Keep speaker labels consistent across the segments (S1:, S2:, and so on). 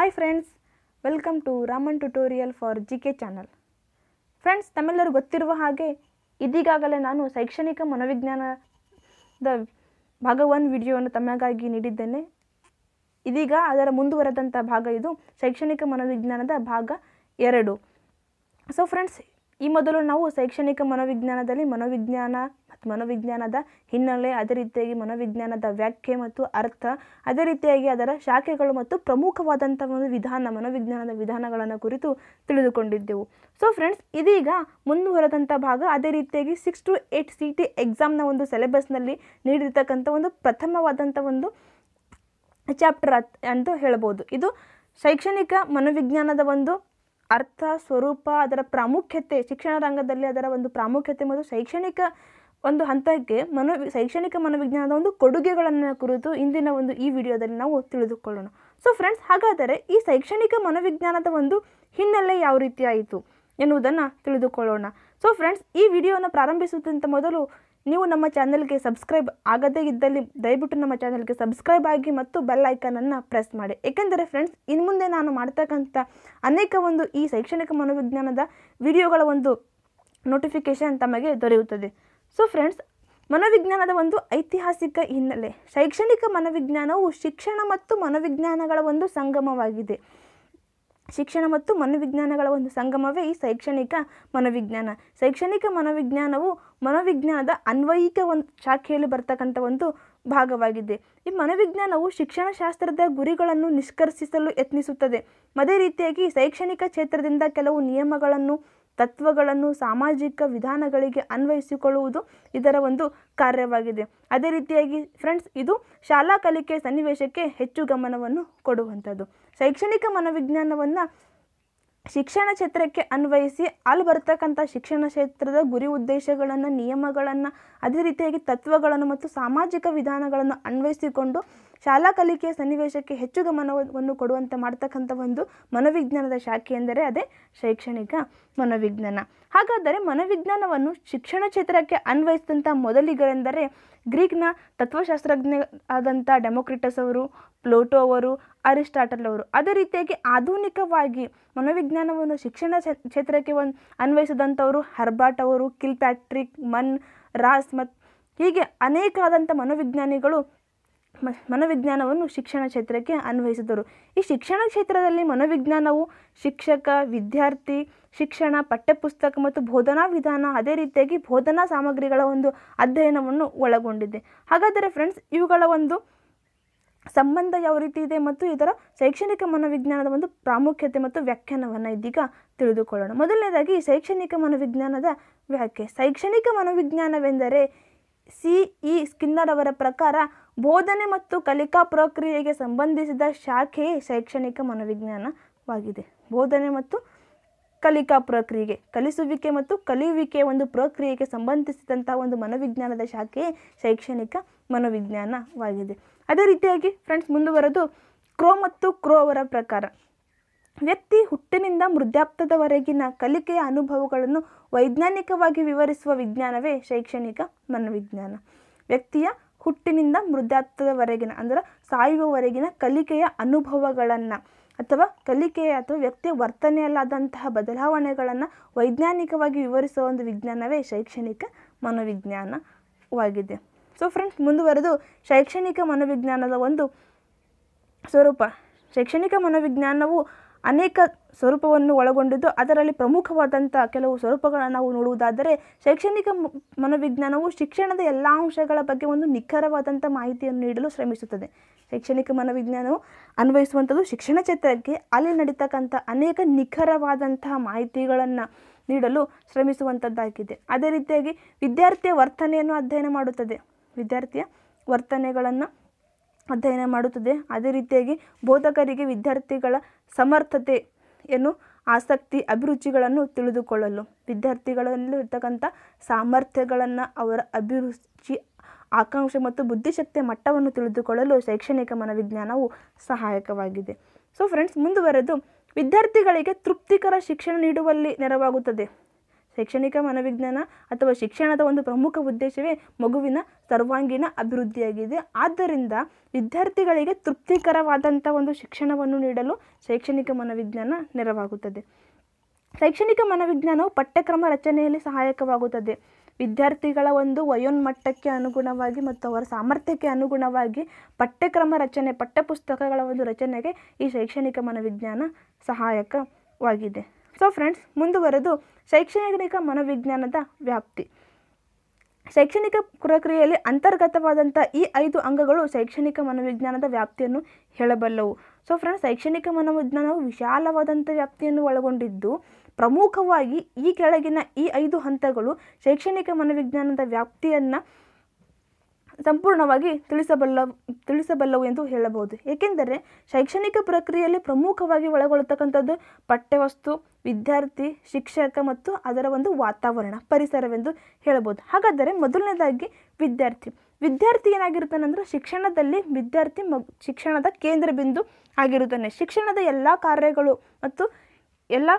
S1: Hi friends welcome to Raman tutorial for G K channel friends ತಮ್ಮೆಲ್ಲರೂ ಗೊತ್ತಿರುವ ಹಾಗೆ ಇದೀಗಾಗಲೇ ನಾನು ಶೈಕ್ಷಣಿಕ ಮನೋವಿಜ್ಞಾನದ ಭಾಗ ಒನ್ ವಿಡಿಯೋವನ್ನು ತಮಗಾಗಿ ನೀಡಿದ್ದೇನೆ. ಇದೀಗ ಅದರ ಮುಂದುವರೆದಂಥ ಭಾಗ ಇದು. ಶೈಕ್ಷಣಿಕ ಮನೋವಿಜ್ಞಾನದ ಭಾಗ ಎರಡು. ಸೊ ಫ್ರೆಂಡ್ಸ್ ಈ ಮೊದಲು ನಾವು ಶೈಕ್ಷಣಿಕ ಮನೋವಿಜ್ಞಾನದಲ್ಲಿ ಮನೋವಿಜ್ಞಾನ ಮತ್ತು ಮನೋವಿಜ್ಞಾನದ ಹಿನ್ನೆಲೆ, ಅದೇ ರೀತಿಯಾಗಿ ಮನೋವಿಜ್ಞಾನದ ವ್ಯಾಖ್ಯೆ ಮತ್ತು ಅರ್ಥ, ಅದೇ ರೀತಿಯಾಗಿ ಅದರ ಶಾಖೆಗಳು ಮತ್ತು ಪ್ರಮುಖವಾದಂಥ ಒಂದು ವಿಧಾನ, ಮನೋವಿಜ್ಞಾನದ ವಿಧಾನಗಳನ್ನು ಕುರಿತು ತಿಳಿದುಕೊಂಡಿದ್ದೆವು. ಸೊ ಫ್ರೆಂಡ್ಸ್ ಇದೀಗ ಮುಂದುವರೆದಂಥ ಭಾಗ, ಅದೇ ರೀತಿಯಾಗಿ six to eight C T ಎಕ್ಸಾಮ್ನ ಒಂದು ಸಿಲೆಬಸ್ನಲ್ಲಿ ನೀಡಿರ್ತಕ್ಕಂಥ ಒಂದು ಪ್ರಥಮವಾದಂಥ ಒಂದು ಚಾಪ್ಟರ್ ಅಂತ ಹೇಳ್ಬೋದು. ಇದು ಶೈಕ್ಷಣಿಕ ಮನೋವಿಜ್ಞಾನದ ಒಂದು ಅರ್ಥ, ಸ್ವರೂಪ, ಅದರ ಪ್ರಾಮುಖ್ಯತೆ, ಶಿಕ್ಷಣ ರಂಗದಲ್ಲಿ ಅದರ ಒಂದು ಪ್ರಾಮುಖ್ಯತೆ ಮತ್ತು ಶೈಕ್ಷಣಿಕ ಒಂದು ಹಂತಕ್ಕೆ ಮನೋ, ಶೈಕ್ಷಣಿಕ ಮನೋವಿಜ್ಞಾನದ ಒಂದು ಕೊಡುಗೆಗಳನ್ನು ಕುರಿತು ಇಂದಿನ ಒಂದು ಈ ವಿಡಿಯೋದಲ್ಲಿ ನಾವು ತಿಳಿದುಕೊಳ್ಳೋಣ. ಸೊ ಫ್ರೆಂಡ್ಸ್ ಹಾಗಾದರೆ ಈ ಶೈಕ್ಷಣಿಕ ಮನೋವಿಜ್ಞಾನದ ಒಂದು ಹಿನ್ನೆಲೆ ಯಾವ ರೀತಿ ಆಯಿತು ಎನ್ನುವುದನ್ನು ತಿಳಿದುಕೊಳ್ಳೋಣ. ಸೊ ಫ್ರೆಂಡ್ಸ್ ಈ ವಿಡಿಯೋನ ಪ್ರಾರಂಭಿಸುವುದಕ್ಕಿಂತ ಮೊದಲು ನೀವು ನಮ್ಮ ಚಾನಲ್ಗೆ ಸಬ್ಸ್ಕ್ರೈಬ್ ಆಗದೇ ಇದ್ದಲ್ಲಿ ದಯವಿಟ್ಟು ನಮ್ಮ ಚಾನಲ್ಗೆ ಸಬ್ಸ್ಕ್ರೈಬ್ ಆಗಿ ಮತ್ತು ಬೆಲ್ ಐಕನನ್ನು ಪ್ರೆಸ್ ಮಾಡಿ. ಏಕೆಂದರೆ ಫ್ರೆಂಡ್ಸ್, ಇನ್ನು ಮುಂದೆ ನಾನು ಮಾಡ್ತಕ್ಕಂಥ ಅನೇಕ ಒಂದು ಈ ಶೈಕ್ಷಣಿಕ ಮನೋವಿಜ್ಞಾನದ ವಿಡಿಯೋಗಳ ಒಂದು ನೋಟಿಫಿಕೇಷನ್ ತಮಗೆ ದೊರೆಯುತ್ತದೆ. ಸೊ ಫ್ರೆಂಡ್ಸ್ ಮನೋವಿಜ್ಞಾನದ ಒಂದು ಐತಿಹಾಸಿಕ ಹಿನ್ನೆಲೆ, ಶೈಕ್ಷಣಿಕ ಮನೋವಿಜ್ಞಾನವು ಶಿಕ್ಷಣ ಮತ್ತು ಮನೋವಿಜ್ಞಾನಗಳ ಒಂದು ಸಂಗಮವಾಗಿದೆ. ಶಿಕ್ಷಣ ಮತ್ತು ಮನೋವಿಜ್ಞಾನಗಳ ಒಂದು ಸಂಗಮವೇ ಈ ಶೈಕ್ಷಣಿಕ ಮನೋವಿಜ್ಞಾನ. ಶೈಕ್ಷಣಿಕ ಮನೋವಿಜ್ಞಾನವು ಮನೋವಿಜ್ಞಾನದ ಅನ್ವಯಿಕ ಒಂದು ಶಾಖೆಯಲ್ಲಿ ಬರ್ತಕ್ಕಂಥ ಒಂದು ಭಾಗವಾಗಿದೆ. ಈ ಮನೋವಿಜ್ಞಾನವು ಶಿಕ್ಷಣ ಶಾಸ್ತ್ರದ ಗುರಿಗಳನ್ನು ನಿಷ್ಕರ್ಷಿಸಲು ಯತ್ನಿಸುತ್ತದೆ. ಅದೇ ರೀತಿಯಾಗಿ ಶೈಕ್ಷಣಿಕ ಕ್ಷೇತ್ರದಿಂದ ಕೆಲವು ನಿಯಮಗಳನ್ನು ತತ್ವಗಳನ್ನು ಸಾಮಾಜಿಕ ವಿಧಾನಗಳಿಗೆ ಅನ್ವಯಿಸಿಕೊಳ್ಳುವುದು ಇದರ ಒಂದು ಕಾರ್ಯವಾಗಿದೆ. ಅದೇ ರೀತಿಯಾಗಿ ಫ್ರೆಂಡ್ಸ್ ಇದು ಶಾಲಾ ಕಲಿಕೆ ಸನ್ನಿವೇಶಕ್ಕೆ ಹೆಚ್ಚು ಗಮನವನ್ನು ಕೊಡುವಂಥದ್ದು. ಶೈಕ್ಷಣಿಕ ಮನೋವಿಜ್ಞಾನವನ್ನು ಶಿಕ್ಷಣ ಕ್ಷೇತ್ರಕ್ಕೆ ಅನ್ವಯಿಸಿ ಅಲ್ಲಿ ಬರ್ತಕ್ಕಂಥ ಶಿಕ್ಷಣ ಕ್ಷೇತ್ರದ ಗುರಿ ಉದ್ದೇಶಗಳನ್ನು, ನಿಯಮಗಳನ್ನು, ಅದೇ ರೀತಿಯಾಗಿ ತತ್ವಗಳನ್ನು ಮತ್ತು ಸಾಮಾಜಿಕ ವಿಧಾನಗಳನ್ನು ಅನ್ವಯಿಸಿಕೊಂಡು ಶಾಲಾ ಕಲಿಕೆಯ ಸನ್ನಿವೇಶಕ್ಕೆ ಹೆಚ್ಚು ಗಮನವನ್ನು ಕೊಡುವಂತೆ ಮಾಡ್ತಕ್ಕಂಥ ಒಂದು ಮನೋವಿಜ್ಞಾನದ ಶಾಖೆ ಎಂದರೆ ಅದೇ ಶೈಕ್ಷಣಿಕ ಮನೋವಿಜ್ಞಾನ. ಹಾಗಾದರೆ ಮನೋವಿಜ್ಞಾನವನ್ನು ಶಿಕ್ಷಣ ಕ್ಷೇತ್ರಕ್ಕೆ ಅನ್ವಯಿಸಿದಂಥ ಮೊದಲಿಗರೆಂದರೆ ಗ್ರೀಕ್ನ ತತ್ವಶಾಸ್ತ್ರಜ್ಞ ಆದಂಥ ಡೆಮೋಕ್ರಿಟಸ್ ಅವರು ಪ್ಲೋಟೋ ಅವರು, ಅರಿಸ್ಟಾಟಲ್ ಅವರು. ಅದೇ ರೀತಿಯಾಗಿ ಆಧುನಿಕವಾಗಿ ಮನೋವಿಜ್ಞಾನವನ್ನು ಶಿಕ್ಷಣ ಕ್ಷೇತ್ರಕ್ಕೆ ಒಂದು ಅನ್ವಯಿಸಿದಂಥವರು ಹರ್ಬಾಟ್ ಅವರು ಕಿಲ್ ಪ್ಯಾಟ್ರಿಕ್ ಮನ್, ರಾಸ್ ಮತ್ತು ಹೀಗೆ ಅನೇಕ ಆದಂಥ ಮನೋವಿಜ್ಞಾನಿಗಳು ಮನೋವಿಜ್ಞಾನವನ್ನು ಶಿಕ್ಷಣ ಕ್ಷೇತ್ರಕ್ಕೆ ಅನ್ವಯಿಸಿದರು. ಈ ಶಿಕ್ಷಣ ಕ್ಷೇತ್ರದಲ್ಲಿ ಮನೋವಿಜ್ಞಾನವು ಶಿಕ್ಷಕ, ವಿದ್ಯಾರ್ಥಿ, ಶಿಕ್ಷಣ, ಪಠ್ಯಪುಸ್ತಕ ಮತ್ತು ಬೋಧನಾ ವಿಧಾನ, ಅದೇ ರೀತಿಯಾಗಿ ಬೋಧನಾ ಸಾಮಗ್ರಿಗಳ ಒಂದು ಅಧ್ಯಯನವನ್ನು ಒಳಗೊಂಡಿದೆ. ಹಾಗಾದರೆ ಫ್ರೆಂಡ್ಸ್ ಇವುಗಳ ಒಂದು ಸಂಬಂಧ ಯಾವ ರೀತಿ ಇದೆ ಮತ್ತು ಇದರ ಶೈಕ್ಷಣಿಕ ಮನೋವಿಜ್ಞಾನದ ಒಂದು ಪ್ರಾಮುಖ್ಯತೆ ಮತ್ತು ವ್ಯಾಖ್ಯಾನವನ್ನು ಇದೀಗ ತಿಳಿದುಕೊಳ್ಳೋಣ. ಮೊದಲನೇದಾಗಿ ಶೈಕ್ಷಣಿಕ ಮನೋವಿಜ್ಞಾನದ ವ್ಯಾಖ್ಯೆ. ಶೈಕ್ಷಣಿಕ ಮನೋವಿಜ್ಞಾನವೆಂದರೆ ಸಿ ಇ ಸ್ಕಿನ್ನರ್ ಅವರ ಪ್ರಕಾರ ಬೋಧನೆ ಮತ್ತು ಕಲಿಕಾ ಪ್ರಕ್ರಿಯೆಗೆ ಸಂಬಂಧಿಸಿದ ಶಾಖೆಯೇ ಶೈಕ್ಷಣಿಕ ಮನೋವಿಜ್ಞಾನವಾಗಿದೆ. ಬೋಧನೆ ಮತ್ತು ಕಲಿಕಾ ಪ್ರಕ್ರಿಯೆಗೆ ಕಲಿಸುವಿಕೆ ಮತ್ತು ಕಲಿಯುವಿಕೆ ಒಂದು ಪ್ರಕ್ರಿಯೆಗೆ ಸಂಬಂಧಿಸಿದಂಥ ಒಂದು ಮನೋವಿಜ್ಞಾನದ ಶಾಖೆಯೇ ಶೈಕ್ಷಣಿಕ ಮನೋವಿಜ್ಞಾನವಾಗಿದೆ. ಅದೇ ರೀತಿಯಾಗಿ ಫ್ರೆಂಡ್ಸ್ ಮುಂದುವರೆದು ಕ್ರೋ ಮತ್ತು ಕ್ರೋ ಅವರ ಪ್ರಕಾರ. ವ್ಯಕ್ತಿ ಹುಟ್ಟಿನಿಂದ ಮೃದ್ಯಾಪ್ತದವರೆಗಿನ ಕಲಿಕೆಯ ಅನುಭವಗಳನ್ನು ವೈಜ್ಞಾನಿಕವಾಗಿ ವಿವರಿಸುವ ವಿಜ್ಞಾನವೇ ಶೈಕ್ಷಣಿಕ ಮನೋವಿಜ್ಞಾನ. ವ್ಯಕ್ತಿಯ ಹುಟ್ಟಿನಿಂದ ವೃದ್ಧಾಪ್ತದವರೆಗಿನ ಅಂದರೆ ಸಾಯುವವರೆಗಿನ ಕಲಿಕೆಯ ಅನುಭವಗಳನ್ನು ಅಥವಾ ಕಲಿಕೆಯ ಅಥವಾ ವ್ಯಕ್ತಿಯ ವರ್ತನೆಯಲ್ಲಾದಂತಹ ಬದಲಾವಣೆಗಳನ್ನು ವೈಜ್ಞಾನಿಕವಾಗಿ ವಿವರಿಸುವ ಒಂದು ವಿಜ್ಞಾನವೇ ಶೈಕ್ಷಣಿಕ ಮನೋವಿಜ್ಞಾನವಾಗಿದೆ. ಸೊ ಫ್ರೆಂಡ್ಸ್ ಮುಂದುವರೆದು ಶೈಕ್ಷಣಿಕ ಮನೋವಿಜ್ಞಾನದ ಒಂದು ಸ್ವರೂಪ. ಶೈಕ್ಷಣಿಕ ಮನೋವಿಜ್ಞಾನವು ಅನೇಕ ಸ್ವರೂಪವನ್ನು ಒಳಗೊಂಡಿದ್ದು, ಅದರಲ್ಲಿ ಪ್ರಮುಖವಾದಂಥ ಕೆಲವು ಸ್ವರೂಪಗಳನ್ನು ನಾವು ನೋಡುವುದಾದರೆ, ಶೈಕ್ಷಣಿಕ ಮನೋವಿಜ್ಞಾನವು ಶಿಕ್ಷಣದ ಎಲ್ಲ ಅಂಶಗಳ ಬಗ್ಗೆ ಒಂದು ನಿಖರವಾದಂಥ ಮಾಹಿತಿಯನ್ನು ನೀಡಲು ಶ್ರಮಿಸುತ್ತದೆ. ಶೈಕ್ಷಣಿಕ ಮನೋವಿಜ್ಞಾನವು ಅನ್ವಯಿಸುವಂಥದ್ದು ಶಿಕ್ಷಣ ಕ್ಷೇತ್ರಕ್ಕೆ ಅಲ್ಲಿ ನಡೀತಕ್ಕಂಥ ಅನೇಕ ನಿಖರವಾದಂತಹ ಮಾಹಿತಿಗಳನ್ನು ನೀಡಲು ಶ್ರಮಿಸುವಂಥದ್ದಾಗಿದೆ. ಅದೇ ರೀತಿಯಾಗಿ ವಿದ್ಯಾರ್ಥಿಯ ವರ್ತನೆಯನ್ನು ಅಧ್ಯಯನ ಮಾಡುತ್ತದೆ. ವಿದ್ಯಾರ್ಥಿಯ ವರ್ತನೆಗಳನ್ನು ಅಧ್ಯಯನ ಮಾಡುತ್ತದೆ. ಅದೇ ರೀತಿಯಾಗಿ ಬೋಧಕರಿಗೆ ವಿದ್ಯಾರ್ಥಿಗಳ ಸಮರ್ಥತೆಯನ್ನು ಆಸಕ್ತಿ, ಅಭಿರುಚಿಗಳನ್ನು ತಿಳಿದುಕೊಳ್ಳಲು. ವಿದ್ಯಾರ್ಥಿಗಳಲ್ಲಿ ಇರ್ತಕ್ಕಂಥ ಸಾಮರ್ಥ್ಯಗಳನ್ನು ಅವರ ಅಭಿರುಚಿ, ಆಕಾಂಕ್ಷೆ ಮತ್ತು ಬುದ್ಧಿಶಕ್ತಿಯ ಮಟ್ಟವನ್ನು ತಿಳಿದುಕೊಳ್ಳಲು ಶೈಕ್ಷಣಿಕ ಮನೋವಿಜ್ಞಾನವು ಸಹಾಯಕವಾಗಿದೆ. ಸೊ ಫ್ರೆಂಡ್ಸ್ ಮುಂದುವರೆದು ವಿದ್ಯಾರ್ಥಿಗಳಿಗೆ ತೃಪ್ತಿಕರ ಶಿಕ್ಷಣ ನೀಡುವಲ್ಲಿ ನೆರವಾಗುತ್ತದೆ. ಶೈಕ್ಷಣಿಕ ಮನೋವಿಜ್ಞಾನ ಅಥವಾ ಶಿಕ್ಷಣದ ಒಂದು ಪ್ರಮುಖ ಉದ್ದೇಶವೇ ಮಗುವಿನ ಸರ್ವಾಂಗೀಣ ಅಭಿವೃದ್ಧಿಯಾಗಿದೆ. ಆದ್ದರಿಂದ ವಿದ್ಯಾರ್ಥಿಗಳಿಗೆ ತೃಪ್ತಿಕರವಾದಂಥ ಒಂದು ಶಿಕ್ಷಣವನ್ನು ನೀಡಲು ಶೈಕ್ಷಣಿಕ ಮನೋವಿಜ್ಞಾನ ನೆರವಾಗುತ್ತದೆ. ಶೈಕ್ಷಣಿಕ ಮನೋವಿಜ್ಞಾನವು ಪಠ್ಯಕ್ರಮ ರಚನೆಯಲ್ಲಿ ಸಹಾಯಕವಾಗುತ್ತದೆ. ವಿದ್ಯಾರ್ಥಿಗಳ ಒಂದು ವಯೋನ್ಮಟ್ಟಕ್ಕೆ ಅನುಗುಣವಾಗಿ ಮತ್ತು ಅವರ ಸಾಮರ್ಥ್ಯಕ್ಕೆ ಅನುಗುಣವಾಗಿ ಪಠ್ಯಕ್ರಮ ರಚನೆ, ಪಠ್ಯಪುಸ್ತಕಗಳ ಒಂದು ರಚನೆಗೆ ಈ ಶೈಕ್ಷಣಿಕ ಮನೋವಿಜ್ಞಾನ ಸಹಾಯಕವಾಗಿದೆ. ಸೊ ಫ್ರೆಂಡ್ಸ್ ಮುಂದುವರೆದು ಶೈಕ್ಷಣಿಕ ಮನೋವಿಜ್ಞಾನದ ವ್ಯಾಪ್ತಿ. ಶೈಕ್ಷಣಿಕ ಪ್ರಕ್ರಿಯೆಯಲ್ಲಿ ಅಂತರ್ಗತವಾದಂಥ ಈ ಐದು ಅಂಗಗಳು ಶೈಕ್ಷಣಿಕ ಮನೋವಿಜ್ಞಾನದ ವ್ಯಾಪ್ತಿಯನ್ನು ಹೇಳಬಲ್ಲವು. ಸೊ ಫ್ರೆಂಡ್ಸ್ ಶೈಕ್ಷಣಿಕ ಮನೋವಿಜ್ಞಾನವು ವಿಶಾಲವಾದಂಥ ವ್ಯಾಪ್ತಿಯನ್ನು ಒಳಗೊಂಡಿದ್ದು, ಪ್ರಮುಖವಾಗಿ ಈ ಕೆಳಗಿನ ಈ ಐದು ಹಂತಗಳು ಶೈಕ್ಷಣಿಕ ಮನೋವಿಜ್ಞಾನದ ವ್ಯಾಪ್ತಿಯನ್ನು ಸಂಪೂರ್ಣವಾಗಿ ತಿಳಿಸಬಲ್ಲ, ತಿಳಿಸಬಲ್ಲವು ಎಂದು ಹೇಳಬಹುದು. ಏಕೆಂದರೆ ಶೈಕ್ಷಣಿಕ ಪ್ರಕ್ರಿಯೆಯಲ್ಲಿ ಪ್ರಮುಖವಾಗಿ ಒಳಗೊಳ್ಳತಕ್ಕಂಥದ್ದು ಪಠ್ಯವಸ್ತು, ವಿದ್ಯಾರ್ಥಿ, ಶಿಕ್ಷಕ ಮತ್ತು ಅದರ ಒಂದು ವಾತಾವರಣ, ಪರಿಸರವೆಂದು ಹೇಳಬಹುದು. ಹಾಗಾದರೆ ಮೊದಲನೇದಾಗಿ ವಿದ್ಯಾರ್ಥಿ. ವಿದ್ಯಾರ್ಥಿ ಏನಾಗಿರ್ತಾನಂದ್ರೆ ಶಿಕ್ಷಣದಲ್ಲಿ ವಿದ್ಯಾರ್ಥಿ ಮ, ಶಿಕ್ಷಣದ ಕೇಂದ್ರ ಬಿಂದು ಆಗಿರುತ್ತಾನೆ. ಶಿಕ್ಷಣದ ಎಲ್ಲ ಕಾರ್ಯಗಳು ಮತ್ತು ಎಲ್ಲ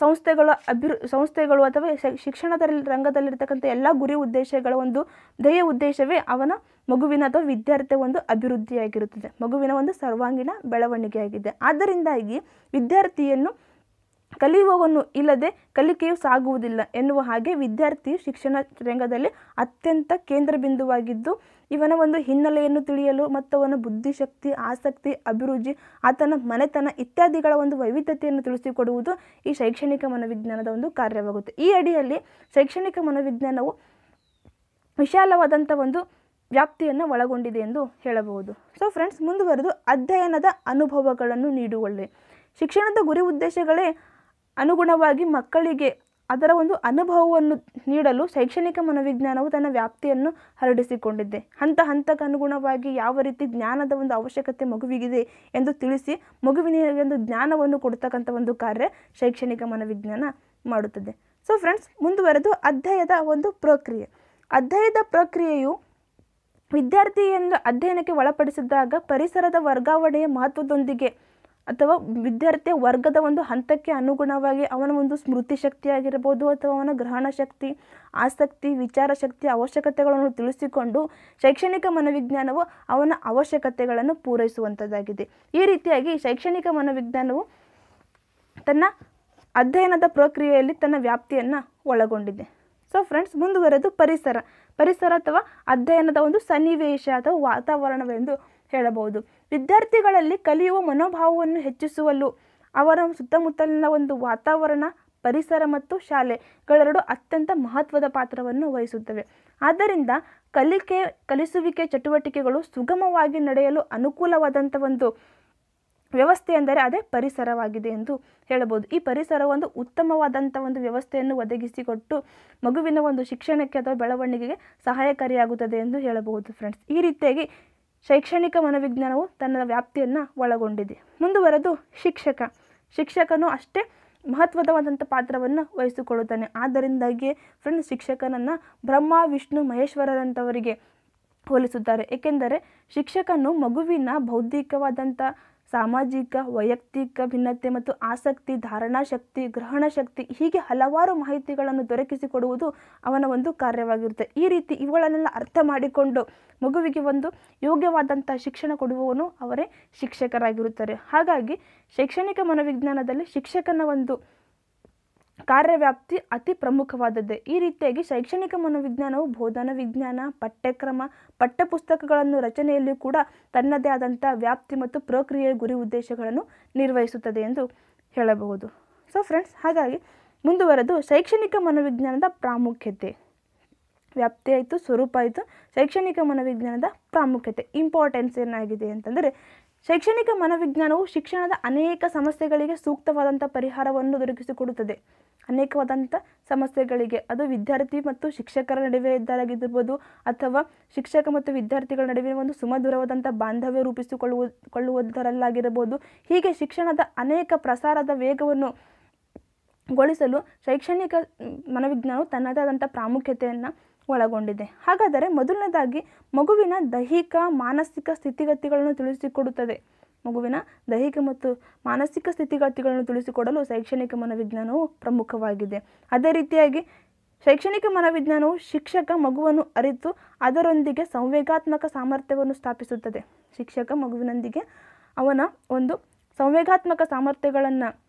S1: ಸಂಸ್ಥೆಗಳ ಅಭಿವೃ, ಸಂಸ್ಥೆಗಳು ಅಥವಾ ಶಿಕ್ಷಣದ ರಂಗದಲ್ಲಿರ್ತಕ್ಕಂಥ ಎಲ್ಲ ಗುರಿ ಉದ್ದೇಶಗಳ ಒಂದು ಧ್ಯೇಯ ಉದ್ದೇಶವೇ ಅವನ ಮಗುವಿನ ಅಥವಾ ವಿದ್ಯಾರ್ಥಿಯ ಒಂದು ಅಭಿವೃದ್ಧಿಯಾಗಿರುತ್ತದೆ. ಮಗುವಿನ ಒಂದು ಸರ್ವಾಂಗೀಣ ಬೆಳವಣಿಗೆಯಾಗಿದೆ. ಆದ್ದರಿಂದಾಗಿ ವಿದ್ಯಾರ್ಥಿಯನ್ನು ಕಲಿಯುವವನು ಇಲ್ಲದೆ ಕಲಿಕೆಯು ಸಾಗುವುದಿಲ್ಲ ಎನ್ನುವ ಹಾಗೆ ವಿದ್ಯಾರ್ಥಿಯು ಶಿಕ್ಷಣ ರಂಗದಲ್ಲಿ ಅತ್ಯಂತ ಕೇಂದ್ರ ಬಿಂದುವಾಗಿದ್ದು ಇವನ ಒಂದು ಹಿನ್ನೆಲೆಯನ್ನು ತಿಳಿಯಲು ಮತ್ತು ಅವನ ಬುದ್ಧಿಶಕ್ತಿ, ಆಸಕ್ತಿ, ಅಭಿರುಚಿ, ಆತನ ಮನೆತನ ಇತ್ಯಾದಿಗಳ ಒಂದು ವೈವಿಧ್ಯತೆಯನ್ನು ತಿಳಿಸಿಕೊಡುವುದು ಈ ಶೈಕ್ಷಣಿಕ ಮನೋವಿಜ್ಞಾನದ ಒಂದು ಕಾರ್ಯವಾಗುತ್ತೆ. ಈ ಅಡಿಯಲ್ಲಿ ಶೈಕ್ಷಣಿಕ ಮನೋವಿಜ್ಞಾನವು ವಿಶಾಲವಾದಂಥ ಒಂದು ವ್ಯಾಪ್ತಿಯನ್ನು ಒಳಗೊಂಡಿದೆ ಎಂದು ಹೇಳಬಹುದು. ಸೊ ಫ್ರೆಂಡ್ಸ್ ಮುಂದುವರೆದು ಅಧ್ಯಯನದ ಅನುಭವಗಳನ್ನು ನೀಡುವಲ್ಲಿ. ಶಿಕ್ಷಣದ ಗುರಿ ಉದ್ದೇಶಗಳೇ ಅನುಗುಣವಾಗಿ ಮಕ್ಕಳಿಗೆ ಅದರ ಒಂದು ಅನುಭವವನ್ನು ನೀಡಲು ಶೈಕ್ಷಣಿಕ ಮನೋವಿಜ್ಞಾನವು ತನ್ನ ವ್ಯಾಪ್ತಿಯನ್ನು ಹರಡಿಸಿಕೊಂಡಿದೆ. ಹಂತ ಹಂತಕ್ಕೆ ಅನುಗುಣವಾಗಿ ಯಾವ ರೀತಿ ಜ್ಞಾನದ ಒಂದು ಅವಶ್ಯಕತೆ ಮಗುವಿಗಿದೆ ಎಂದು ತಿಳಿಸಿ ಮಗುವಿನ ಒಂದು ಜ್ಞಾನವನ್ನು ಕೊಡ್ತಕ್ಕಂಥ ಒಂದು ಕಾರ್ಯ ಶೈಕ್ಷಣಿಕ ಮನೋವಿಜ್ಞಾನ ಮಾಡುತ್ತದೆ. ಸೊ ಫ್ರೆಂಡ್ಸ್ ಮುಂದುವರೆದು ಅಧ್ಯಯದ ಒಂದು ಪ್ರಕ್ರಿಯೆ. ಅಧ್ಯಯದ ಪ್ರಕ್ರಿಯೆಯು ವಿದ್ಯಾರ್ಥಿಯನ್ನು ಅಧ್ಯಯನಕ್ಕೆ ಒಳಪಡಿಸಿದಾಗ ಪರಿಸರದ ವರ್ಗಾವಣೆಯ ಮಹತ್ವದೊಂದಿಗೆ ಅಥವಾ ವಿದ್ಯಾರ್ಥಿಯ ವರ್ಗದ ಒಂದು ಹಂತಕ್ಕೆ ಅನುಗುಣವಾಗಿ ಅವನ ಒಂದು ಸ್ಮೃತಿ ಶಕ್ತಿ ಆಗಿರಬಹುದು ಅಥವಾ ಅವನ ಗ್ರಹಣ ಶಕ್ತಿ, ಆಸಕ್ತಿ, ವಿಚಾರ ಶಕ್ತಿ, ಅವಶ್ಯಕತೆಗಳನ್ನು ತಿಳಿಸಿಕೊಂಡು ಶೈಕ್ಷಣಿಕ ಮನೋವಿಜ್ಞಾನವು ಅವನ ಅವಶ್ಯಕತೆಗಳನ್ನು ಪೂರೈಸುವಂಥದ್ದಾಗಿದೆ ಈ ರೀತಿಯಾಗಿ ಶೈಕ್ಷಣಿಕ ಮನೋವಿಜ್ಞಾನವು ತನ್ನ ಅಧ್ಯಯನದ ಪ್ರಕ್ರಿಯೆಯಲ್ಲಿ ತನ್ನ ವ್ಯಾಪ್ತಿಯನ್ನು ಒಳಗೊಂಡಿದೆ. ಸೊ ಫ್ರೆಂಡ್ಸ್ ಮುಂದುವರೆದು ಪರಿಸರ. ಪರಿಸರ ಅಥವಾ ಅಧ್ಯಯನದ ಒಂದು ಸನ್ನಿವೇಶ ಅಥವಾ ವಾತಾವರಣವೆಂದು ಹೇಳಬಹುದು ವಿದ್ಯಾರ್ಥಿಗಳಲ್ಲಿ ಕಲಿಯುವ ಮನೋಭಾವವನ್ನು ಹೆಚ್ಚಿಸುವಲ್ಲೂ ಅವರ ಸುತ್ತಮುತ್ತಲಿನ ಒಂದು ವಾತಾವರಣ, ಪರಿಸರ ಮತ್ತು ಶಾಲೆಗಳೆರಡು ಅತ್ಯಂತ ಮಹತ್ವದ ಪಾತ್ರವನ್ನು ವಹಿಸುತ್ತವೆ. ಆದ್ದರಿಂದ ಕಲಿಕೆ, ಕಲಿಸುವಿಕೆ ಚಟುವಟಿಕೆಗಳು ಸುಗಮವಾಗಿ ನಡೆಯಲು ಅನುಕೂಲವಾದಂಥ ಒಂದು ವ್ಯವಸ್ಥೆ ಎಂದರೆ ಅದೇ ಪರಿಸರವಾಗಿದೆ ಎಂದು ಹೇಳಬಹುದು. ಈ ಪರಿಸರ ಒಂದು ಉತ್ತಮವಾದಂಥ ಒಂದು ವ್ಯವಸ್ಥೆಯನ್ನು ಒದಗಿಸಿಕೊಟ್ಟು ಮಗುವಿನ ಒಂದು ಶಿಕ್ಷಣಕ್ಕೆ ಅಥವಾ ಬೆಳವಣಿಗೆಗೆ ಸಹಾಯಕಾರಿಯಾಗುತ್ತದೆ ಎಂದು ಹೇಳಬಹುದು ಫ್ರೆಂಡ್ಸ್. ಈ ರೀತಿಯಾಗಿ ಶೈಕ್ಷಣಿಕ ಮನೋವಿಜ್ಞಾನವು ತನ್ನ ವ್ಯಾಪ್ತಿಯನ್ನು ಒಳಗೊಂಡಿದೆ. ಮುಂದುವರೆದು ಶಿಕ್ಷಕ. ಶಿಕ್ಷಕನು ಅಷ್ಟೇ ಮಹತ್ವದವಾದಂಥ ಪಾತ್ರವನ್ನು ವಹಿಸಿಕೊಳ್ಳುತ್ತಾನೆ. ಆದ್ದರಿಂದಾಗಿ ಫ್ರೆಂಡ್ಸ್, ಶಿಕ್ಷಕನನ್ನು ಬ್ರಹ್ಮ, ವಿಷ್ಣು ಮಹೇಶ್ವರರಂಥವರಿಗೆ ಹೋಲಿಸುತ್ತಾರೆ. ಏಕೆಂದರೆ ಶಿಕ್ಷಕನು ಮಗುವಿನ ಬೌದ್ಧಿಕವಾದಂಥ ಸಾಮಾಜಿಕ, ವೈಯಕ್ತಿಕ ಭಿನ್ನತೆ ಮತ್ತು ಆಸಕ್ತಿ, ಧಾರಣಾ ಶಕ್ತಿ, ಗ್ರಹಣ ಶಕ್ತಿ ಹೀಗೆ ಹಲವಾರು ಮಾಹಿತಿಗಳನ್ನು ದೊರಕಿಸಿಕೊಡುವುದು ಅವನ ಒಂದು ಕಾರ್ಯವಾಗಿರುತ್ತೆ. ಈ ರೀತಿ ಇವುಗಳನ್ನೆಲ್ಲ ಅರ್ಥ ಮಾಡಿಕೊಂಡು ಮಗುವಿಗೆ ಒಂದು ಯೋಗ್ಯವಾದಂಥ ಶಿಕ್ಷಣ ಕೊಡುವವನು ಅವರೇ ಶಿಕ್ಷಕರಾಗಿರುತ್ತಾರೆ. ಹಾಗಾಗಿ ಶೈಕ್ಷಣಿಕ ಮನೋವಿಜ್ಞಾನದಲ್ಲಿ ಶಿಕ್ಷಕನ ಒಂದು ಕಾರ್ಯವ್ಯಾಪ್ತಿ ಅತಿ ಪ್ರಮುಖವಾದದ್ದೇ. ಈ ರೀತಿಯಾಗಿ ಶೈಕ್ಷಣಿಕ ಮನೋವಿಜ್ಞಾನವು ಬೋಧನ ವಿಜ್ಞಾನ, ಪಠ್ಯಕ್ರಮ, ಪಠ್ಯಪುಸ್ತಕಗಳನ್ನು ರಚನೆಯಲ್ಲಿ ಕೂಡ ತನ್ನದೇ ಆದಂಥ ವ್ಯಾಪ್ತಿ ಮತ್ತು ಪ್ರಕ್ರಿಯೆಯ ಗುರಿ ಉದ್ದೇಶಗಳನ್ನು ನಿರ್ವಹಿಸುತ್ತದೆ ಎಂದು ಹೇಳಬಹುದು. ಸೊ ಫ್ರೆಂಡ್ಸ್ ಹಾಗಾಗಿ ಮುಂದುವರೆದು ಶೈಕ್ಷಣಿಕ ಮನೋವಿಜ್ಞಾನದ ಪ್ರಾಮುಖ್ಯತೆ. ವ್ಯಾಪ್ತಿ ಆಯಿತು, ಸ್ವರೂಪ ಆಯಿತು, ಶೈಕ್ಷಣಿಕ ಮನೋವಿಜ್ಞಾನದ ಪ್ರಾಮುಖ್ಯತೆ ಇಂಪಾರ್ಟೆನ್ಸ್ ಏನಾಗಿದೆ ಅಂತಂದರೆ ಶೈಕ್ಷಣಿಕ ಮನೋವಿಜ್ಞಾನವು ಶಿಕ್ಷಣದ ಅನೇಕ ಸಮಸ್ಯೆಗಳಿಗೆ ಸೂಕ್ತವಾದಂಥ ಪರಿಹಾರವನ್ನು ದೊರಕಿಸಿಕೊಡುತ್ತದೆ ಅನೇಕವಾದಂಥ ಸಮಸ್ಯೆಗಳಿಗೆ, ಅದು ವಿದ್ಯಾರ್ಥಿ ಮತ್ತು ಶಿಕ್ಷಕರ ನಡುವೆ ಇದ್ದಾಗಿರ್ಬೋದು ಅಥವಾ ಶಿಕ್ಷಕ ಮತ್ತು ವಿದ್ಯಾರ್ಥಿಗಳ ನಡುವಿನ ಒಂದು ಸುಮಧುರವಾದಂಥ ಬಾಂಧವ್ಯ ರೂಪಿಸಿಕೊಳ್ಳುವ ಕೊಳ್ಳುವುದರಲ್ಲಾಗಿರಬಹುದು ಹೀಗೆ ಶಿಕ್ಷಣದ ಅನೇಕ ಪ್ರಸಾರದ ವೇಗವನ್ನು ಗೊಳಿಸಲು ಶೈಕ್ಷಣಿಕ ಮನೋವಿಜ್ಞಾನವು ತನ್ನದೇ ಆದಂಥ ಪ್ರಾಮುಖ್ಯತೆಯನ್ನು ಒಳಗೊಂಡಿದೆ. ಹಾಗಾದರೆ ಮೊದಲನೇದಾಗಿ ಮಗುವಿನ ದೈಹಿಕ, ಮಾನಸಿಕ ಸ್ಥಿತಿಗತಿಗಳನ್ನು ತಿಳಿಸಿಕೊಡುತ್ತದೆ. ಮಗುವಿನ ದೈಹಿಕ ಮತ್ತು ಮಾನಸಿಕ ಸ್ಥಿತಿಗತಿಗಳನ್ನು ತಿಳಿಸಿಕೊಡಲು ಶೈಕ್ಷಣಿಕ ಮನೋವಿಜ್ಞಾನವು ಪ್ರಮುಖವಾಗಿದೆ. ಅದೇ ರೀತಿಯಾಗಿ ಶೈಕ್ಷಣಿಕ ಮನೋವಿಜ್ಞಾನವು ಶಿಕ್ಷಕ ಮಗುವನ್ನು ಅರಿತು ಅದರೊಂದಿಗೆ ಸಂವೇಗಾತ್ಮಕ ಸಾಮರ್ಥ್ಯವನ್ನು ಸ್ಥಾಪಿಸುತ್ತದೆ. ಶಿಕ್ಷಕ ಮಗುವಿನೊಂದಿಗೆ ಅವನ ಒಂದು ಸಂವೇಗಾತ್ಮಕ ಸಾಮರ್ಥ್ಯಗಳನ್ನು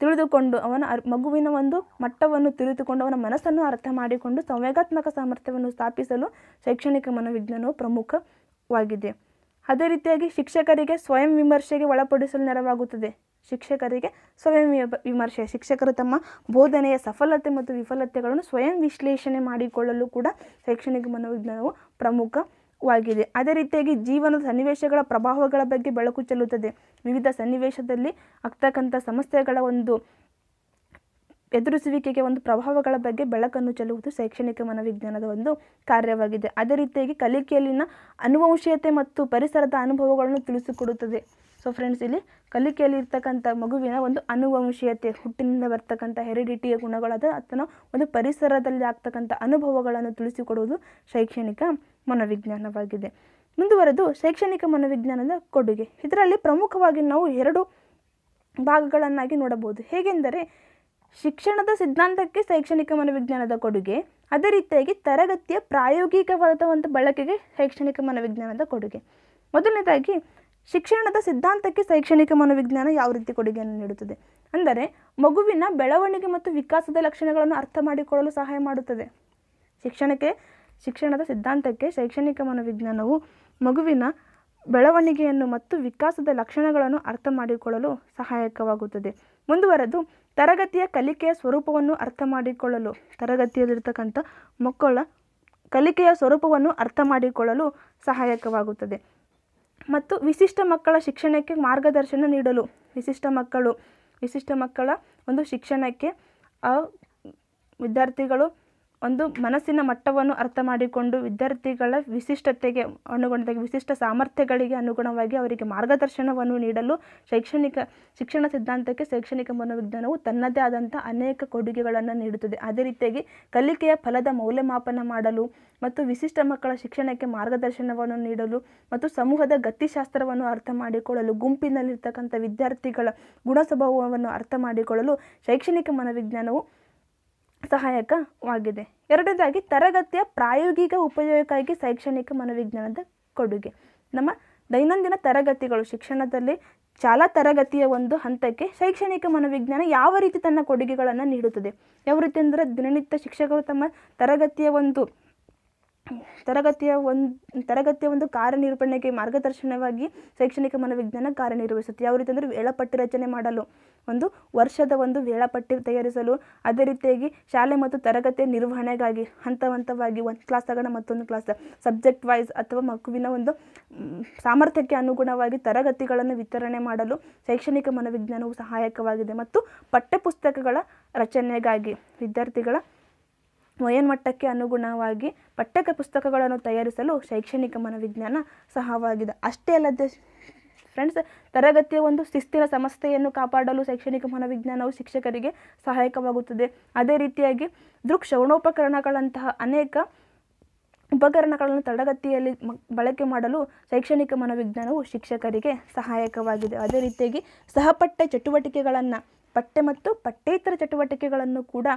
S1: ತಿಳಿದುಕೊಂಡು ಅವನ ಮಗುವಿನ ಒಂದು ಮಟ್ಟವನ್ನು ತಿಳಿದುಕೊಂಡು ಅವನ ಮನಸ್ಸನ್ನು ಅರ್ಥ ಮಾಡಿಕೊಂಡು ಸಂವೇಗಾತ್ಮಕ ಸಾಮರ್ಥ್ಯವನ್ನು ಸ್ಥಾಪಿಸಲು ಶೈಕ್ಷಣಿಕ ಮನೋವಿಜ್ಞಾನವು ಪ್ರಮುಖವಾಗಿದೆ. ಅದೇ ರೀತಿಯಾಗಿ ಶಿಕ್ಷಕರಿಗೆ ಸ್ವಯಂ ವಿಮರ್ಶೆಗೆ ಒಳಪಡಿಸಲು ನೆರವಾಗುತ್ತದೆ. ಶಿಕ್ಷಕರಿಗೆ ಸ್ವಯಂ ವಿಮರ್ಶೆ, ಶಿಕ್ಷಕರು ತಮ್ಮ ಬೋಧನೆಯ ಸಫಲತೆ ಮತ್ತು ವಿಫಲತೆಗಳನ್ನು ಸ್ವಯಂ ವಿಶ್ಲೇಷಣೆ ಮಾಡಿಕೊಳ್ಳಲು ಕೂಡ ಶೈಕ್ಷಣಿಕ ಮನೋವಿಜ್ಞಾನವು ಪ್ರಮುಖವಾಗಿದೆ ಅದೇ ರೀತಿಯಾಗಿ ಜೀವನದ ಸನ್ನಿವೇಶಗಳ ಪ್ರಭಾವಗಳ ಬಗ್ಗೆ ಬೆಳಕು ಚೆಲ್ಲುತ್ತದೆ. ವಿವಿಧ ಸನ್ನಿವೇಶದಲ್ಲಿ ಆಗ್ತಕ್ಕಂಥ ಸಮಸ್ಯೆಗಳ ಒಂದು ಎದುರಿಸುವಿಕೆಗೆ ಒಂದು ಪ್ರಭಾವಗಳ ಬಗ್ಗೆ ಬೆಳಕನ್ನು ಚೆಲ್ಲುವುದು ಶೈಕ್ಷಣಿಕ ಮನೋವಿಜ್ಞಾನದ ಒಂದು ಕಾರ್ಯವಾಗಿದೆ. ಅದೇ ರೀತಿಯಾಗಿ ಕಲಿಕೆಯಲ್ಲಿನ ಅನುವಂಶೀಯತೆ ಮತ್ತು ಪರಿಸರದ ಅನುಭವಗಳನ್ನು ತಿಳಿಸಿಕೊಡುತ್ತದೆ. ಸೊ ಫ್ರೆಂಡ್ಸ್ ಇಲ್ಲಿ ಕಲಿಕೆಯಲ್ಲಿ ಇರ್ತಕ್ಕಂಥ ಮಗುವಿನ ಒಂದು ಅನುವಂಶೀಯತೆ, ಹುಟ್ಟಿನಿಂದ ಬರ್ತಕ್ಕಂಥ ಹೆರಿಡಿಟಿಯ ಗುಣಗಳಾದ ಅಥವಾ ಒಂದು ಪರಿಸರದಲ್ಲಿ ಆಗ್ತಕ್ಕಂಥ ಅನುಭವಗಳನ್ನು ತಿಳಿಸಿಕೊಡುವುದು ಶೈಕ್ಷಣಿಕ ಮನೋವಿಜ್ಞಾನವಾಗಿದೆ. ಮುಂದುವರೆದು ಶೈಕ್ಷಣಿಕ ಮನೋವಿಜ್ಞಾನದ ಕೊಡುಗೆ. ಇದರಲ್ಲಿ ಪ್ರಮುಖವಾಗಿ ನಾವು ಎರಡು ಭಾಗಗಳನ್ನಾಗಿ ನೋಡಬಹುದು. ಹೇಗೆಂದರೆ, ಶಿಕ್ಷಣದ ಸಿದ್ಧಾಂತಕ್ಕೆ ಶೈಕ್ಷಣಿಕ ಮನೋವಿಜ್ಞಾನದ ಕೊಡುಗೆ, ಅದೇ ರೀತಿಯಾಗಿ ತರಗತಿಯ ಪ್ರಾಯೋಗಿಕವಾದ ಒಂದು ಬಳಕೆಗೆ ಶೈಕ್ಷಣಿಕ ಮನೋವಿಜ್ಞಾನದ ಕೊಡುಗೆ. ಮೊದಲನೇದಾಗಿ ಶಿಕ್ಷಣದ ಸಿದ್ಧಾಂತಕ್ಕೆ ಶೈಕ್ಷಣಿಕ ಮನೋವಿಜ್ಞಾನ ಯಾವ ರೀತಿ ಕೊಡುಗೆಯನ್ನು ನೀಡುತ್ತದೆ? ಅಂದರೆ ಮಗುವಿನ ಬೆಳವಣಿಗೆ ಮತ್ತು ವಿಕಾಸದ ಲಕ್ಷಣಗಳನ್ನು ಅರ್ಥ ಮಾಡಿಕೊಳ್ಳಲು ಸಹಾಯ ಮಾಡುತ್ತದೆ. ಶಿಕ್ಷಣಕ್ಕೆ, ಶಿಕ್ಷಣದ ಸಿದ್ಧಾಂತಕ್ಕೆ ಶೈಕ್ಷಣಿಕ ಮನೋವಿಜ್ಞಾನವು ಮಗುವಿನ ಬೆಳವಣಿಗೆಯನ್ನು ಮತ್ತು ವಿಕಾಸದ ಲಕ್ಷಣಗಳನ್ನು ಅರ್ಥ ಮಾಡಿಕೊಳ್ಳಲು ಸಹಾಯಕವಾಗುತ್ತದೆ. ಮುಂದುವರೆದು, ತರಗತಿಯ ಕಲಿಕೆಯ ಸ್ವರೂಪವನ್ನು ಅರ್ಥ ಮಾಡಿಕೊಳ್ಳಲು, ತರಗತಿಯಲ್ಲಿರ್ತಕ್ಕಂಥ ಮಕ್ಕಳ ಕಲಿಕೆಯ ಸ್ವರೂಪವನ್ನು ಅರ್ಥ ಮಾಡಿಕೊಳ್ಳಲು ಸಹಾಯಕವಾಗುತ್ತದೆ. ಮತ್ತು ವಿಶಿಷ್ಟ ಮಕ್ಕಳ ಶಿಕ್ಷಣಕ್ಕೆ ಮಾರ್ಗದರ್ಶನ ನೀಡಲು. ವಿಶಿಷ್ಟ ಮಕ್ಕಳು ವಿಶಿಷ್ಟ ಮಕ್ಕಳ ಒಂದು ಶಿಕ್ಷಣಕ್ಕೆ ವಿದ್ಯಾರ್ಥಿಗಳು ಒಂದು ಮನಸ್ಸಿನ ಮಟ್ಟವನ್ನು ಅರ್ಥ ಮಾಡಿಕೊಂಡು ವಿದ್ಯಾರ್ಥಿಗಳ ವಿಶಿಷ್ಟತೆಗೆ ಅನುಗುಣವಾಗಿ, ವಿಶಿಷ್ಟ ಸಾಮರ್ಥ್ಯಗಳಿಗೆ ಅನುಗುಣವಾಗಿ ಅವರಿಗೆ ಮಾರ್ಗದರ್ಶನವನ್ನು ನೀಡಲು ಶೈಕ್ಷಣಿಕ, ಶಿಕ್ಷಣ ಸಿದ್ಧಾಂತಕ್ಕೆ ಶೈಕ್ಷಣಿಕ ಮನೋವಿಜ್ಞಾನವು ತನ್ನದೇ ಆದಂಥ ಅನೇಕ ಕೊಡುಗೆಗಳನ್ನು ನೀಡುತ್ತದೆ. ಅದೇ ರೀತಿಯಾಗಿ ಕಲಿಕೆಯ ಫಲದ ಮೌಲ್ಯಮಾಪನ ಮಾಡಲು ಮತ್ತು ವಿಶಿಷ್ಟ ಮಕ್ಕಳ ಶಿಕ್ಷಣಕ್ಕೆ ಮಾರ್ಗದರ್ಶನವನ್ನು ನೀಡಲು ಮತ್ತು ಸಮೂಹದ ಗತಿಶಾಸ್ತ್ರವನ್ನು ಅರ್ಥ ಮಾಡಿಕೊಳ್ಳಲು, ಗುಂಪಿನಲ್ಲಿರ್ತಕ್ಕಂಥ ವಿದ್ಯಾರ್ಥಿಗಳ ಗುಣ ಸ್ವಭಾವವನ್ನು ಅರ್ಥ ಮಾಡಿಕೊಳ್ಳಲು ಶೈಕ್ಷಣಿಕ ಮನೋವಿಜ್ಞಾನವು ಸಹಾಯಕವಾಗಿದೆ. ಎರಡನೇದಾಗಿ ತರಗತಿಯ ಪ್ರಾಯೋಗಿಕ ಉಪಯೋಗಕ್ಕಾಗಿ ಶೈಕ್ಷಣಿಕ ಮನೋವಿಜ್ಞಾನದ ಕೊಡುಗೆ. ನಮ್ಮ ದೈನಂದಿನ ತರಗತಿಗಳು, ಶಿಕ್ಷಣದಲ್ಲಿ ಶಾಲಾ ತರಗತಿಯ ಒಂದು ಹಂತಕ್ಕೆ ಶೈಕ್ಷಣಿಕ ಮನೋವಿಜ್ಞಾನ ಯಾವ ರೀತಿ ತನ್ನ ಕೊಡುಗೆಗಳನ್ನು ನೀಡುತ್ತದೆ? ಯಾವ ರೀತಿ ಅಂದರೆ ದಿನನಿತ್ಯ ಶಿಕ್ಷಕರು ತಮ್ಮ ತರಗತಿಯ ಒಂದು ತರಗತಿಯ ಒಂದು ತರಗತಿಯ ಒಂದು ಕಾರ್ಯನಿರ್ವಹಣೆಗೆ ಮಾರ್ಗದರ್ಶನವಾಗಿ ಶೈಕ್ಷಣಿಕ ಮನೋವಿಜ್ಞಾನ ಕಾರ್ಯನಿರ್ವಹಿಸುತ್ತೆ. ಯಾವ ರೀತಿ ಅಂದರೆ ವೇಳಾಪಟ್ಟಿ ರಚನೆ ಮಾಡಲು. ಒಂದು ವರ್ಷದ ಒಂದು ವೇಳಾಪಟ್ಟಿ ತಯಾರಿಸಲು. ಅದೇ ರೀತಿಯಾಗಿ ಶಾಲೆ ಮತ್ತು ತರಗತಿಯ ನಿರ್ವಹಣೆಗಾಗಿ ಹಂತ ಹಂತವಾಗಿ ಒಂದು ಕ್ಲಾಸ್ ತಗೊಂಡ ಮತ್ತೊಂದು ಕ್ಲಾಸ್ ಸಬ್ಜೆಕ್ಟ್ ವೈಸ್ ಅಥವಾ ಮಗುವಿನ ಒಂದು ಸಾಮರ್ಥ್ಯಕ್ಕೆ ಅನುಗುಣವಾಗಿ ತರಗತಿಗಳನ್ನು ವಿತರಣೆ ಮಾಡಲು ಶೈಕ್ಷಣಿಕ ಮನೋವಿಜ್ಞಾನವು ಸಹಾಯಕವಾಗಿದೆ. ಮತ್ತು ಪಠ್ಯಪುಸ್ತಕಗಳ ರಚನೆಗಾಗಿ ವಿದ್ಯಾರ್ಥಿಗಳ ವಯೋನ್ಮಟ್ಟಕ್ಕೆ ಅನುಗುಣವಾಗಿ ಪಠ್ಯಕ ಪುಸ್ತಕಗಳನ್ನು ತಯಾರಿಸಲು ಶೈಕ್ಷಣಿಕ ಮನೋವಿಜ್ಞಾನ ಸಹವಾಗಿದೆ ಅಷ್ಟೇ ಅಲ್ಲದೆ ಫ್ರೆಂಡ್ಸ್, ತರಗತಿಯ ಒಂದು ಶಿಸ್ತಿನ ಸಮಸ್ಯೆಯನ್ನು ಕಾಪಾಡಲು ಶೈಕ್ಷಣಿಕ ಮನೋವಿಜ್ಞಾನವು ಶಿಕ್ಷಕರಿಗೆ ಸಹಾಯಕವಾಗುತ್ತದೆ. ಅದೇ ರೀತಿಯಾಗಿ ದೃಕ್ಷವಣೋಪಕರಣಗಳಂತಹ ಅನೇಕ ಉಪಕರಣಗಳನ್ನು ತರಗತಿಯಲ್ಲಿ ಬಳಕೆ ಮಾಡಲು ಶೈಕ್ಷಣಿಕ ಮನೋವಿಜ್ಞಾನವು ಶಿಕ್ಷಕರಿಗೆ ಸಹಾಯಕವಾಗಿದೆ. ಅದೇ ರೀತಿಯಾಗಿ ಸಹಪಠ್ಯ ಚಟುವಟಿಕೆಗಳನ್ನು, ಪಠ್ಯ ಮತ್ತು ಪಠ್ಯೇತರ ಚಟುವಟಿಕೆಗಳನ್ನು ಕೂಡ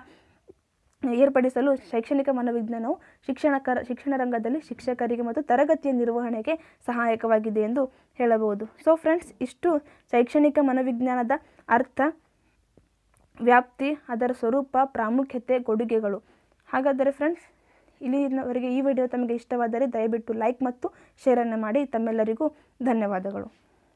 S1: ಏರ್ಪಡಿಸಲು ಶೈಕ್ಷಣಿಕ ಮನೋವಿಜ್ಞಾನವು ಶಿಕ್ಷಣಕರ, ಶಿಕ್ಷಣ ರಂಗದಲ್ಲಿ ಶಿಕ್ಷಕರಿಗೆ ಮತ್ತು ತರಗತಿಯ ನಿರ್ವಹಣೆಗೆ ಸಹಾಯಕವಾಗಿದೆ ಎಂದು ಹೇಳಬಹುದು. ಸೊ ಫ್ರೆಂಡ್ಸ್ ಇಷ್ಟು ಶೈಕ್ಷಣಿಕ ಮನೋವಿಜ್ಞಾನದ ಅರ್ಥ, ವ್ಯಾಪ್ತಿ, ಅದರ ಸ್ವರೂಪ, ಪ್ರಾಮುಖ್ಯತೆ, ಕೊಡುಗೆಗಳು. ಹಾಗಾದರೆ ಫ್ರೆಂಡ್ಸ್ ಇಲ್ಲಿವರೆಗೆ ಈ ವಿಡಿಯೋ ತಮಗೆ ಇಷ್ಟವಾದರೆ ದಯವಿಟ್ಟು ಲೈಕ್ ಮತ್ತು ಶೇರನ್ನು ಮಾಡಿ. ತಮ್ಮೆಲ್ಲರಿಗೂ ಧನ್ಯವಾದಗಳು.